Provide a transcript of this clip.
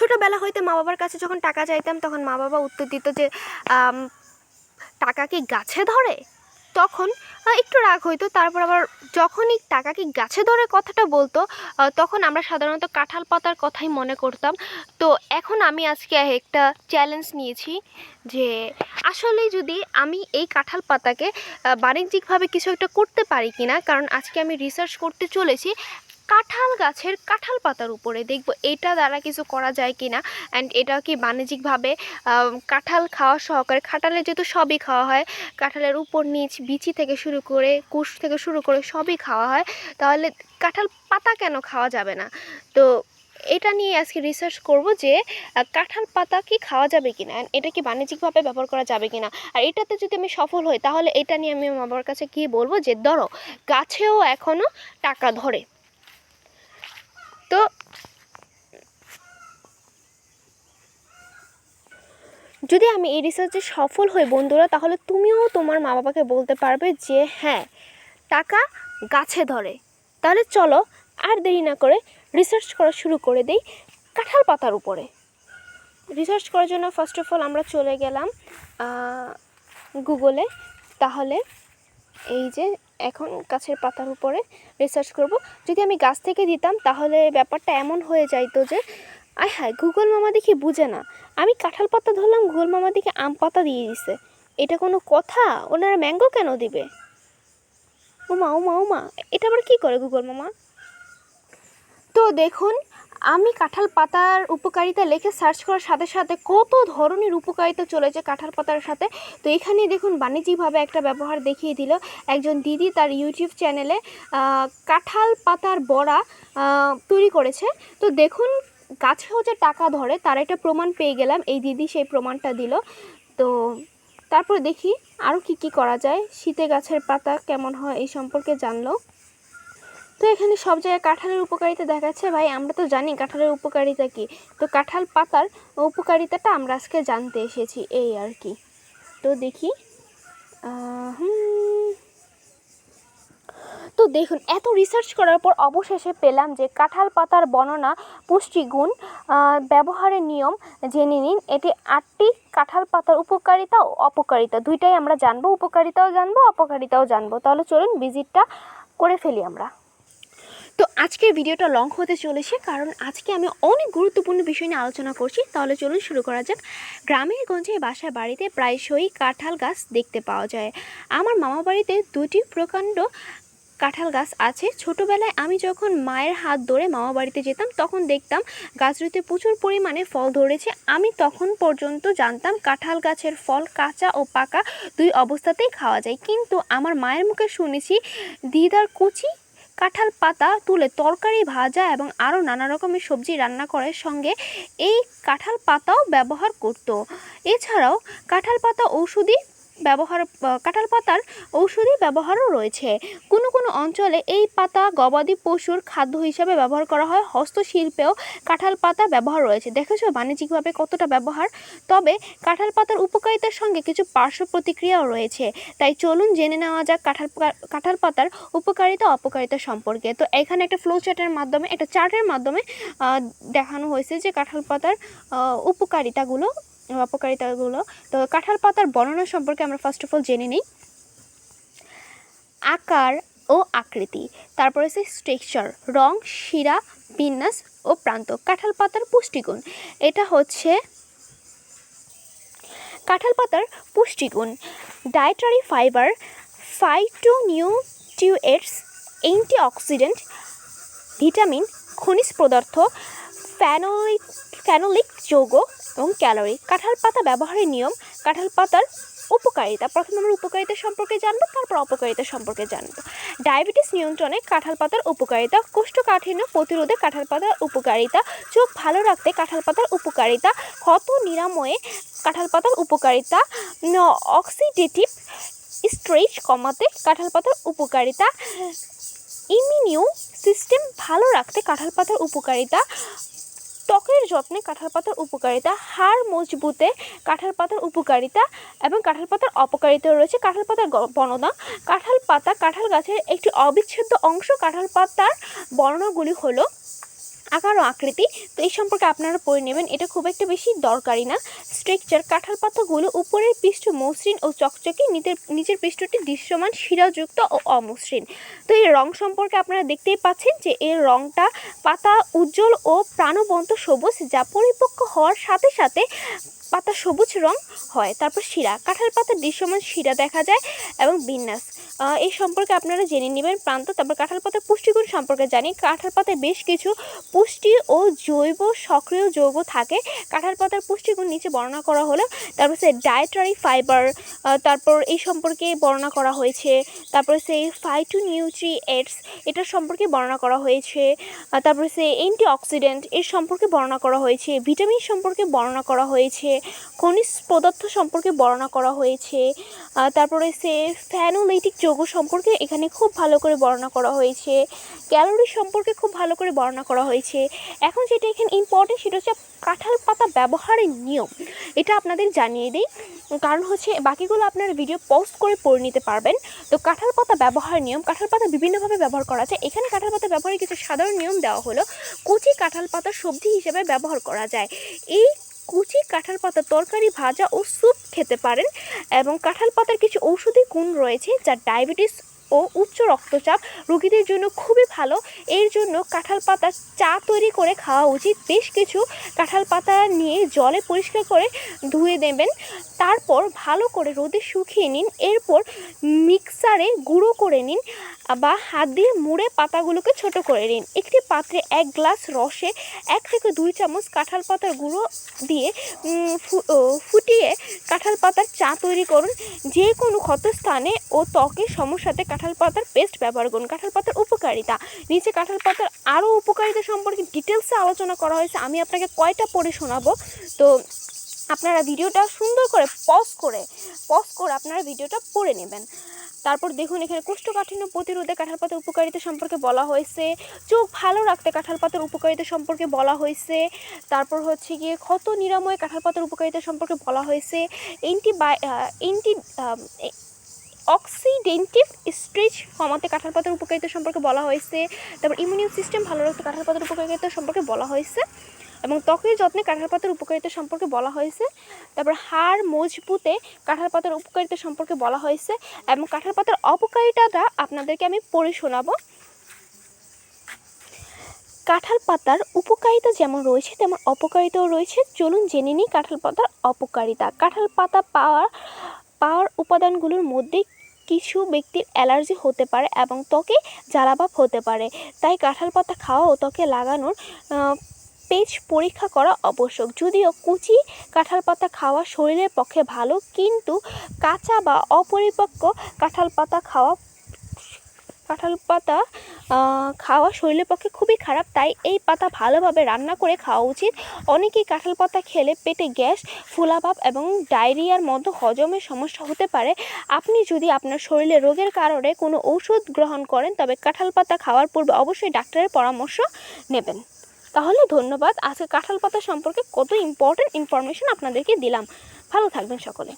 ছোটোবেলা হইতে মা বাবার কাছে যখন টাকা চাইতাম, তখন মা বাবা উত্তর দিত যে টাকা কি গাছে ধরে? তখন একটু রাগ হইতো। তারপর আবার যখনই টাকা কি গাছে ধরে কথাটা বলতো তখন আমরা সাধারণত কাঁঠাল পাতার কথাই মনে করতাম। তো এখন আমি আজকে একটা চ্যালেঞ্জ নিয়েছি যে আসলে যদি আমি এই কাঁঠাল পাতাকে বাণিজ্যিকভাবে কিছু একটা করতে পারি কিনা, কারণ আজকে আমি রিসার্চ করতে চলেছি কাঁঠাল গাছের কাঁঠাল পাতার উপরে দেখব এটা দ্বারা কিছু করা যায় কি না অ্যান্ড এটা কি বাণিজ্যিকভাবে কাঁঠাল খাওয়া সহকারে, কাঁঠালের যেহেতু সবই খাওয়া হয়, কাঁঠালের উপর নিচ বিচি থেকে শুরু করে, কুশ থেকে শুরু করে সবই খাওয়া হয়, তাহলে কাঁঠাল পাতা কেন খাওয়া যাবে না? তো এটা নিয়ে আজকে রিসার্চ করব যে কাঁঠাল পাতা কি খাওয়া যাবে কিনা and এটা কি বাণিজ্যিকভাবে ব্যবহার করা যাবে কি না আর এটাতে যদি আমি সফল হই, তাহলে এটা নিয়ে আমি আমার কাছে গিয়ে বলব যে, ধরো, গাছেও এখনও টাকা ধরে। তো যদি আমি এই রিসার্চে সফল হই বন্ধুরা, তাহলে তুমিও তোমার মা বাবাকে বলতে পারবে যে হ্যাঁ টাকা গাছে ধরে। তাহলে চলো আর দেরি না করে রিসার্চ করা শুরু করে দেই কাঁঠাল পাতার উপরে। রিসার্চ করার জন্য ফার্স্ট অফ অল আমরা চলে গেলাম গুগলে তাহলে এই যে এখন গাছের পাতার উপরে রিসার্চ করব। যদি আমি গাছ থেকে দিতাম, তাহলে ব্যাপারটা এমন হয়ে যাইতো যে, আয় হ্যাঁ গুগল মামা দেখি বুঝে না। আমি কাঁঠাল পাতা ধরলাম, গুগল মামা দেখি আম পাতা দিয়ে দিছে। এটা কোনো কথা? ওনারা ম্যাঙ্গো কেন দিবে? ওমা ওমা ওমা এটা আবার কী করে গুগল মামা? তো দেখুন আমি কাঁঠাল পাতার উপকারিতা লেখে সার্চ করার সাথে সাথে কত ধরনের উপকারিতা চলেছে কাঁঠাল পাতার সাথে। তো এখানে দেখুন বাণিজ্যিকভাবে একটা ব্যবহার দেখিয়ে দিল। একজন দিদি তার ইউটিউব চ্যানেলে কাঁঠাল পাতার বড়া তৈরি করেছে। তো দেখুন গাছেও যে টাকা ধরে, তার একটা প্রমাণ পেয়ে গেলাম, এই দিদি সেই প্রমাণটা দিল। তো তারপর দেখি আরও কি কি করা যায়, শীতে গাছের পাতা কেমন হয় এই সম্পর্কে জানলো। তো এখানে সব জায়গায় কাঁঠালের উপকারিতা দেখাচ্ছে ভাই, আমরা তো জানি কাঁঠালের উপকারিতা কি। তো কাঁঠাল পাতার উপকারিতাটা আমরা আজকে জানতে এসেছি, এই আর কি। তো দেখি তো দেখুন, এত রিসার্চ করার পর অবশেষে পেলাম যে কাঁঠাল পাতার বর্ণনা পুষ্টিগুণ ব্যবহারের নিয়ম জেনে নিন। এটি আটটি কাঁঠাল পাতার উপকারিতা ও অপকারিতা। দুইটাই আমরা জানব, উপকারিতাও জানব, অপকারিতাও জানব। তাহলে চলুন ভিজিটটা করে ফেলি আমরা। আজকের ভিডিওটা লং হতে চলেছে, কারণ আজকে আমি অনেক গুরুত্বপূর্ণ বিষয় নিয়ে আলোচনা করছি। তাহলে চলুন শুরু করা যাক। গ্রামের গঞ্জে বাসায় বাড়িতে প্রায়শই কাঁঠাল গাছ দেখতে পাওয়া যায়। আমার মামা বাড়িতে দুটি প্রকাণ্ড কাঁঠাল গাছ আছে। ছোটোবেলায় আমি যখন মায়ের হাত ধরে মামা বাড়িতে যেতাম, তখন দেখতাম গাছগুলিতে প্রচুর পরিমাণে ফল ধরেছে। আমি তখন পর্যন্ত জানতাম কাঁঠাল গাছের ফল কাঁচা ও পাকা দুই অবস্থাতেই খাওয়া যায়। কিন্তু আমার মায়ের মুখে শুনেছি দিদার কুচি কাঁঠাল পাতা তুলে তরকারি, ভাজা এবং আরও নানা রকমের সবজি রান্না করার সঙ্গে এই কাঁঠাল পাতাও ব্যবহার করত। এছাড়াও কাঁঠাল পাতা ঔষধি ব্যবহার কাঁঠাল পাতার ঔষধি ব্যবহারও রয়েছে। কোনো কোনো অঞ্চলে এই পাতা গবাদি পশুর খাদ্য হিসাবে ব্যবহার করা হয়। হস্তশিল্পেও কাঁঠাল পাতা ব্যবহার রয়েছে। দেখেছ বাণিজ্যিকভাবে কতটা ব্যবহার? তবে কাঁঠাল পাতার উপকারিতার সঙ্গে কিছু পার্শ্ব প্রতিক্রিয়াও রয়েছে। তাই চলুন জেনে নেওয়া যাক কাঁঠাল কাঁঠাল পাতার উপকারিতা অপকারিতা সম্পর্কে। তো এখানে একটা ফ্লো চার্টের মাধ্যমে একটা চার্টের মাধ্যমে দেখানো হয়েছে যে কাঁঠাল পাতার আহ, উপকারিতাগুলো তো কাঁঠাল পাতার বর্ণনা সম্পর্কে আমরা ফার্স্ট অফ অল জেনে নিই। আকার ও আকৃতি, তারপরে হচ্ছে স্ট্রেকচার রং, শিরা, বিন্যাস ও প্রান্ত, কাঁঠাল পাতার পুষ্টিগুণ। এটা হচ্ছে কাঁঠাল পাতার পুষ্টিগুণ। Dietary fibre phytonutrients antioxidant vitamin খনিজ পদার্থ ফ্যানোলিক ফ্যানোলিক যৌগ এবং ক্যালোরি। কাঁঠাল পাতা ব্যবহারের নিয়ম, কাঁঠাল পাতার উপকারিতা, প্রথমে আমরা উপকারিতা সম্পর্কে জানব, তারপর অপকারিতা সম্পর্কে জানব। ডায়াবেটিস নিয়ন্ত্রণে কাঁঠাল পাতার উপকারিতা, কোষ্ঠকাঠিন্য প্রতিরোধে কাঁঠাল পাতার উপকারিতা, চোখ ভালো রাখতে কাঁঠাল পাতার উপকারিতা, ক্ষত নিরাময়ে কাঁঠাল পাতার উপকারিতা অক্সিডেটিভ স্ট্রেচ কমাতে কাঁঠাল পাতার উপকারিতা ইমিউনিউ সিস্টেম ভালো রাখতে কাঁঠাল পাতার উপকারিতা ত্বকের যত্নে কাঁঠাল পাতার উপকারিতা, হাড় মজবুতে কাঁঠাল পাতার উপকারিতা এবং কাঁঠাল পাতার অপকারিতা রয়েছে। কাঁঠাল পাতার বর্ণনা, কাঁঠাল পাতা কাঁঠাল গাছের একটি অবিচ্ছেদ্য অংশ কাঁঠাল পাতার বর্ণনাগুলি হলো আকার ও আকৃতি। তো এই সম্পর্কে আপনারা পড়ে নেবেন, এটা খুব একটা বেশি দরকারি না। স্ট্রেকচার কাঁঠাল পাতাগুলো উপরের পৃষ্ঠ মসৃণ ও চকচকে নিজের নিচের পৃষ্ঠটি দৃশ্যমান, শিরাযুক্ত ও অমসৃণ। তো এই রং সম্পর্কে আপনারা দেখতেই পাচ্ছেন যে এর রংটা পাতা, উজ্জ্বল ও প্রাণবন্ত সবুজ, যা পরিপক্ক হওয়ার সাথে সাথে পাতা সবুজ রং হয়। তারপর শিরা। কাঁঠাল পাতার দৃশ্যমান শিরা দেখা যায় এবং বিন্যাস। এই সম্পর্কে আপনারা জেনে নেবেন প্রান্ত। তারপর কাঁঠাল পাতার পুষ্টিগুণ সম্পর্কে জানি। কাঁঠাল পাতায় বেশ কিছু পুষ্টি ও জৈব সক্রিয় যৌগ থাকে। কাঁঠাল পাতার পুষ্টিগুণ নিচে বর্ণনা করা হলো। তারপর সে ডায়েটারি ফাইবার তারপর এই সম্পর্কে বর্ণনা করা হয়েছে। তারপর সে ফাইটো নিউট্রিয়েন্টস এটার সম্পর্কে বর্ণনা করা হয়েছে। তারপরে সে অ্যান্টিঅক্সিডেন্ট এর সম্পর্কে বর্ণনা করা হয়েছে। ভিটামিন সম্পর্কে বর্ণনা করা হয়েছে। খনিজ পদার্থ সম্পর্কে বর্ণনা করা হয়েছে। তারপরে সে ফ্যানোলাইটিক যৌগ সম্পর্কে এখানে খুব ভালো করে বর্ণনা করা হয়েছে। ক্যালোরি সম্পর্কে খুব ভালো করে বর্ণনা করা হয়েছে। এখন যেটা এখানে ইম্পর্টেন্ট সেটা হচ্ছে কাঁঠাল পাতা ব্যবহারের নিয়ম। এটা আপনাদের জানিয়ে দিই। কারণ হচ্ছে বাকিগুলো আপনারা ভিডিও পোস্ট করে পড়ে নিতে পারবেন। তো কাঁঠাল পাতা ব্যবহার নিয়ম, কাঁঠাল পাতা বিভিন্নভাবে ব্যবহার করা যায় এখানে কাঁঠাল পাতা ব্যবহারের কিছু সাধারণ নিয়ম দেওয়া হলো। কুচি কাঁঠাল পাতা সবজি হিসেবে ব্যবহার করা যায়। এই কুচি কাঁঠাল পাতা তরকারি, ভাজা ও স্যুপ খেতে পারেন। এবং কাঁঠাল পাতার কিছু ঔষধি গুণ রয়েছে, যা ডায়াবেটিস ও উচ্চ রক্তচাপ রোগীদের জন্য খুবই ভালো। এর জন্য কাঁঠাল পাতার চা তৈরি করে খাওয়া উচিত। বেশ কিছু কাঁঠাল পাতা নিয়ে জলে পরিষ্কার করে ধুয়ে দেবেন তারপর ভালো করে রোদে শুকিয়ে নিন। এরপর মিক্সারে গুঁড়ো করে নিন বা হাত দিয়ে মুড়ে পাতাগুলোকে ছোট করে নিন। একটি পাত্রে এক গ্লাস রসে এক থেকে দুই চামচ কাঁঠাল পাতার গুঁড়ো দিয়ে ফুটিয়ে কাঁঠাল পাতার চা তৈরি করুন। যে কোনো ক্ষতস্থানে ও ত্বকের সমস্যাতে কাঁঠাল পাতার পেস্ট ব্যবহার করুন। কাঁঠাল পাতার উপকারিতা। নিচে কাঁঠাল পাতার আরও উপকারিতা সম্পর্কে ডিটেলসে আলোচনা করা হয়েছে। আমি আপনাকে কয়টা পড়ে শোনাবো? তো আপনারা ভিডিওটা সুন্দর করে পজ করে পজ করে আপনারা ভিডিওটা পড়ে নেবেন। তারপর দেখুন, এখানে কোষ্ঠকাঠিন্য প্রতিরোধে কাঁঠাল পাতার উপকারিতা সম্পর্কে বলা হয়েছে। চোখ ভালো রাখতে কাঁঠাল পাতার উপকারিতা সম্পর্কে বলা হয়েছে। তারপর হচ্ছে গিয়ে ক্ষত নিরাময় কাঁঠাল পাতার উপকারিতা সম্পর্কে বলা হয়েছে। এন্টিবাই এন্টি অক্সিডেন্টিভ স্ট্রেচ কমাতে কাঁঠাল পাতার উপকারিতা সম্পর্কে বলা হয়েছে, তারপর ইমিউন সিস্টেম ভালো রাখতে কাঁঠাল পাতার উপকারিতা সম্পর্কে বলা হয়েছে, এবং ত্বকের যত্নে কাঁঠাল পাতার উপকারিতা সম্পর্কে বলা হয়েছে, তারপর হাড় মজবুতে কাঁঠাল পাতার উপকারিতা সম্পর্কে বলা হয়েছে, এবং কাঁঠাল পাতার অপকারিতাটা আপনাদেরকে আমি পড়ে শোনাবো। কাঁঠাল পাতার উপকারিতা যেমন রয়েছে, তেমন অপকারিতাও রয়েছে। চলুন জেনে নিই কাঁঠাল পাতার অপকারিতা। কাঁঠাল পাতা পাওয়ার পাওয়ার উপাদানগুলোর মধ্যে কিছু ব্যক্তির অ্যালার্জি হতে পারে এবং ত্বকে জ্বালাভাব হতে পারে। তাই কাঁঠাল পাতা খাওয়া ও ত্বকে লাগানোর পেজ পরীক্ষা করা আবশ্যক। যদিও কুচি কাঁঠাল পাতা খাওয়া শরীরের পক্ষে ভালো, কিন্তু কাঁচা বা অপরিপক্ক কাঁঠাল পাতা খাওয়া কাঁঠাল পাতা খাওয়া শরীরের পক্ষে খুবই খারাপ, তাই এই পাতা ভালোভাবে রান্না করে খাওয়া উচিত। অনেকেই কাঁঠাল পাতা খেলে পেটে গ্যাস, ফুলাভাব এবং ডায়রিয়ার মতো হজমের সমস্যা হতে পারে। আপনি যদি আপনার শরীরে রোগের কারণে কোনো ঔষধ গ্রহণ করেন, তবে কাঁঠাল পাতা খাওয়ার পূর্বে অবশ্যই ডাক্তারের পরামর্শ নেবেন। তাহলে ধন্যবাদ। আজকে কাঁঠাল পাতা সম্পর্কে কত ইম্পর্টেন্ট ইনফরমেশন আপনাদেরকে দিলাম। ভালো থাকবেন সকলে।